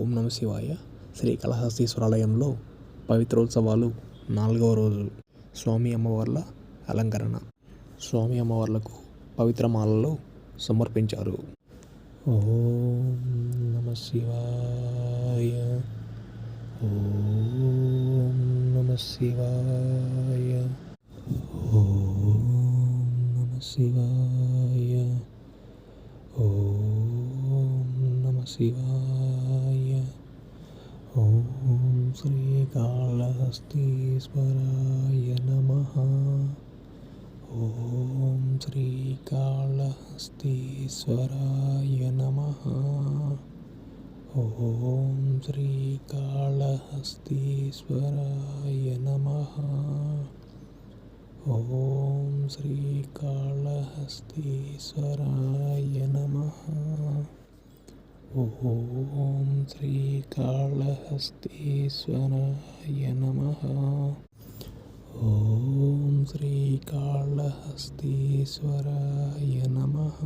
ఓం నమ శివాయ. శ్రీకాళహస్తీశ్వరాలయంలో పవిత్రోత్సవాలు నాలుగవ రోజు. స్వామి అమ్మవార్ల అలంకరణ. స్వామి అమ్మవార్లకు పవిత్రమాలలో సమర్పించారు. ఓం నమ శివాయ. ఓం నమ శివాయ. ఓం నమ శివాయ. ఓం నమ శివాయ. श्रीकालहस्तीश्वराय नमः ॐ श्रीकालहस्तीश्वराय नमः ॐ श्रीकालहस्तीश्वराय नमः ॐ श्रीकालहस्तीश्वराय नमः ॐ श्रीकालहस्तीश्वराय नमः ॐ श्रीकालहस्तीश्वराय नमः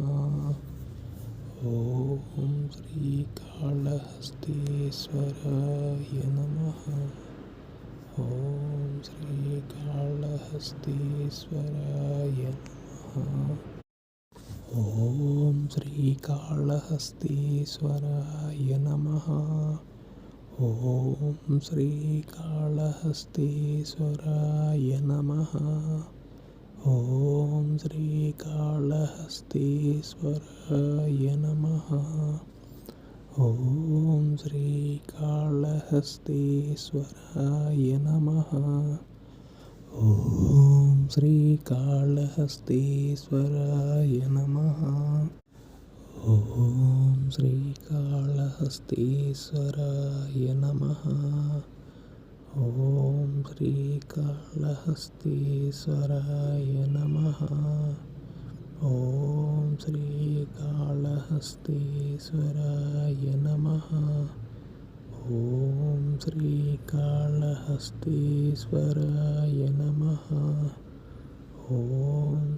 ॐ श्रीकालहस्तीश्वराय नमः ॐ श्रीकालहस्तीश्वराय नमः ॐ श्रीकाळहस्तीश्वराय नमः। ॐ श्रीकाळहस्तीश्वराय नमः। ॐ श्रीकाळहस्तीश्वराय नमः। ॐ श्रीकाळहस्तीश्वराय नमः। ॐ श्रीकाळहस्तीश्वराय नमः। ॐ श्रीकाळहस्तीश्वराय नमः। ॐ श्रीकाळहस्तीश्वराय नमः। ॐ श्रीकाळहस्तीश्वराय नमः। ॐ श्रीकाळहस्तीश्वराय नमः।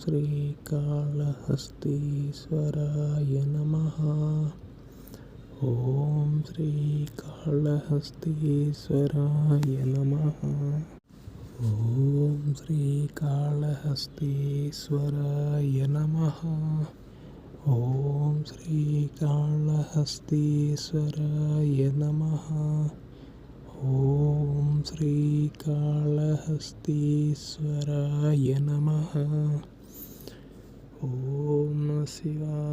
श्रीकालहस्तीश्वराय नमः। ॐ श्रीकालहस्तीश्वराय नमः। ॐ श्रीकालहस्तीश्वराय नमः। ॐ श्रीकालहस्तीश्वराय नमः। ॐ श्रीकालहस्तीश्वराय नमः। see you.